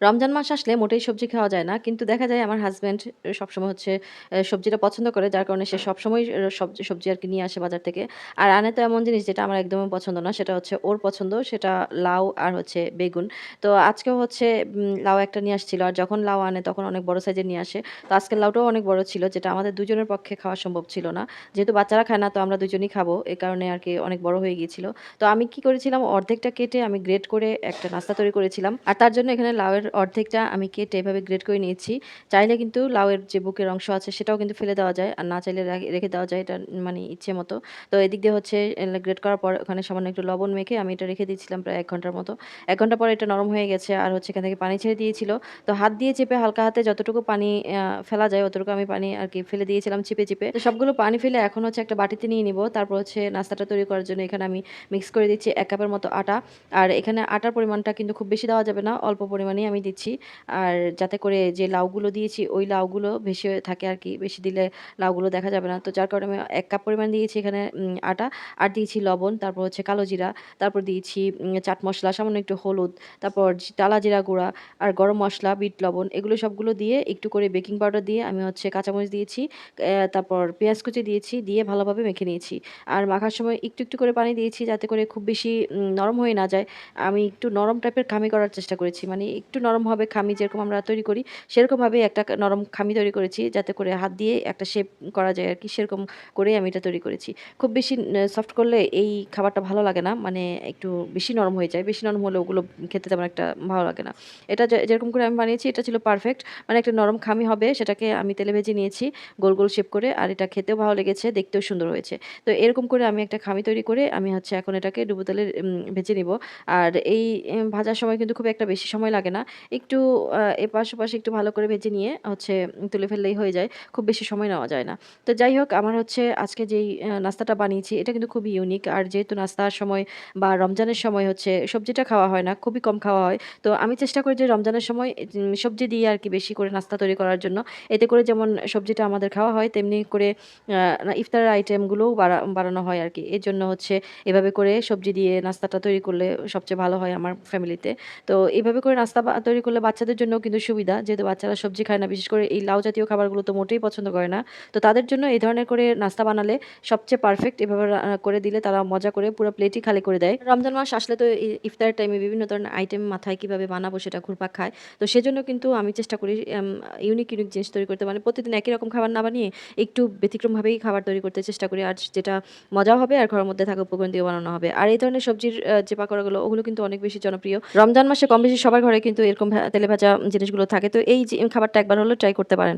রমজান মাস আসলে মোটেই সবজি খাওয়া যায় না। কিন্তু দেখা যায় আমার হাজব্যান্ড সবসময় হচ্ছে সবজিটা পছন্দ করে। যার কারণে সে সবসময় সবজি সবজি আরকি নিয়ে আসে বাজার থেকে। আর আনে তো এমন জিনিস যেটা আমার একদমই পছন্দ না। সেটা হচ্ছে ওর পছন্দ। সেটা লাউ আর হচ্ছে বেগুন। তো আজকেও হচ্ছে লাউ একটা নিয়ে আসছিল। আর যখন লাউ আনে তখন অনেক বড় সাইজের নিয়ে আসে। তো আজকের লাউটাও অনেক বড় ছিল, যেটা আমাদের দুজনের পক্ষে খাওয়া সম্ভব ছিল না। যেহেতু বাচ্চারা খায় না, তো আমরা দুজনই খাব। এ কারণে আর কি অনেক বড় হয়ে গিয়েছিল। তো আমি কি করেছিলাম, অর্ধেকটা কেটে আমি গ্রেড করে একটা নাস্তা তৈরি করেছিলাম। আর তার জন্য এখানে লাউয়ের অর্ধেকটা আমি কেটে এভাবে গ্রেড করে নিয়েছি। চাইলে কিন্তু লাউয়ের যে বুকের অংশ আছে সেটাও কিন্তু ফেলে দেওয়া যায়। আর না চাইলে রেখে দেওয়া যায় এটা মানে ইচ্ছে মতো। তো এদিক দিয়ে হচ্ছে গ্রেড করার পর ওখানে সামান্য একটু লবণ মেখে আমি এটা রেখে দিয়েছিলাম প্রায় এক ঘণ্টার মতো। এক ঘণ্টা পরে এটা নরম হয়ে গেছে। আর হচ্ছে এখান থেকে পানি ছেড়ে দিয়েছিল। তো হাত দিয়ে চেপে হালকা হাতে যতটুকু পানি ফেলা যায় অতটুকু আমি পানি আর কি ফেলে দিয়েছিলাম চিপে, চিপে। তো সবগুলো পানি ফেলে এখন হচ্ছে একটা বাটিতে নিয়ে নিব তারপর হচ্ছে নাস্তাটা তৈরি করার জন্য এখানে আমি মিক্স করে দিচ্ছি এক কাপের মতো আটা। আর এখানে আটার পরিমাণটা কিন্তু খুব বেশি দেওয়া যাবে না। অল্প পরিমাণেই আমি দিচ্ছি। আর যাতে করে যে লাউগুলো দিয়েছি ওই লাউগুলো ভেসে থাকে আর কি বেশি দিলে লাউগুলো দেখা যাবে না। তো যার কারণে আমি এক কাপ পরিমাণ দিয়েছি এখানে আটা। আর দিয়েছি লবণ, তারপর হচ্ছে কালো জিরা, তারপর দিয়েছি চাট মশলা সামান্য একটু হলুদ, তারপর টালা জিরা গুঁড়া আর গরম মশলা বিট লবণ এগুলো সবগুলো দিয়ে একটু করে বেকিং পাউডার দিয়ে আমি হচ্ছে কাঁচামরিচ দিয়েছি। তারপর পেঁয়াজ কুচি দিয়েছি, দিয়ে ভালোভাবে মেখে নিয়েছি। আর মাখার সময় একটু, একটু করে পানি দিয়েছি যাতে করে খুব বেশি নরম হয়ে না যায়। আমি একটু নরম টাইপের খামি করার চেষ্টা করেছি। মানে একটু নরম হবে খামি যেরকম আমরা তৈরি করি সেরকমভাবেই একটা নরম খামি তৈরি করেছি যাতে করে হাত দিয়ে একটা শেপ করা যায় আর কি সেরকম করেই আমি এটা তৈরি করেছি। খুব বেশি সফট করলে এই খাবারটা ভালো লাগে না। মানে একটু বেশি নরম হয়ে যায়। বেশি নরম হলে ওগুলো খেতে তেমন একটা ভালো লাগে না। এটা যেরকম করে আমি বানিয়েছি এটা ছিল পারফেক্ট। মানে একটা নরম খামি হবে সেটাকে আমি তেলে ভেজে নিয়েছি গোল, গোল শেপ করে। আর এটা খেতেও ভালো লেগেছে, দেখতেও সুন্দর হয়েছে। তো এরকম করে আমি একটা খামি তৈরি করে আমি হচ্ছে এখন এটাকে ডুবো তেলে ভেজে নিবো। আর এই ভাজার সময় কিন্তু খুব একটা বেশি সময় লাগে না। একটু এপাশ ওপাশ একটু ভালো করে ভেজে নিয়ে হচ্ছে তুলে ফেললেই হয়ে যায়। খুব বেশি সময় নেওয়া যায় না। তো যাই হোক আমার হচ্ছে আজকে যেই নাস্তাটা বানিয়েছি এটা কিন্তু খুবই ইউনিক। আর যেহেতু নাস্তার সময় বা রমজানের সময় হচ্ছে সবজিটা খাওয়া হয় না, খুবই কম খাওয়া হয়। তো আমি চেষ্টা করি যে রমজানের সময় সবজি দিয়ে আর কি বেশি করে নাস্তা তৈরি করার জন্য। এতে করে যেমন সবজিটা আমাদের খাওয়া হয় তেমনি করে ইফতারের আইটেমগুলোও বাড়া বাড়ানো হয় আর কি এর জন্য হচ্ছে এভাবে করে সবজি দিয়ে নাস্তাটা তৈরি করলে সবচেয়ে ভালো হয় আমার ফ্যামিলিতে। তো এভাবে করে নাস্তা তৈরি করলে বাচ্চাদের জন্যও কিন্তু সুবিধা। যেহেতু বাচ্চারা সবজি খায় না। বিশেষ করে এই লাউ জাতীয় খাবারগুলো তো মোটেই পছন্দ করে না। তো তাদের জন্য এই ধরনের করে নাস্তা বানালে সবচেয়ে পারফেক্ট এভাবে করে দিলে তারা মজা করে পুরা প্লেটই খালি করে দেয়। রমজান মাস আসলে তো ইফতারের টাইমে বিভিন্ন ধরনের আইটেম মাথায় কীভাবে বানাবো সেটা ঘুরপাক খায়। তো সেজন্য কিন্তু আমি চেষ্টা করি ইউনিক, ইউনিক জিনিস তৈরি করতে। মানে প্রতিদিন একই রকম খাবার না বানিয়ে একটু ব্যতিক্রমভাবেই খাবার তৈরি করতে চেষ্টা করি। আর যেটা মজাও হবে আর ঘরের মধ্যে থাকা উপকরণ দিয়েও বানানো হবে। আর এই ধরনের সবজির যে পাকোড়াগুলো ওগুলো কিন্তু অনেক বেশি জনপ্রিয়। রমজান মাসে কম বেশি সবার ঘরে কিন্তু এরকম তেলে ভাজা জিনিসগুলো থাকে। তো এই খাবারটা একবার হলেও ট্রাই করতে পারেন।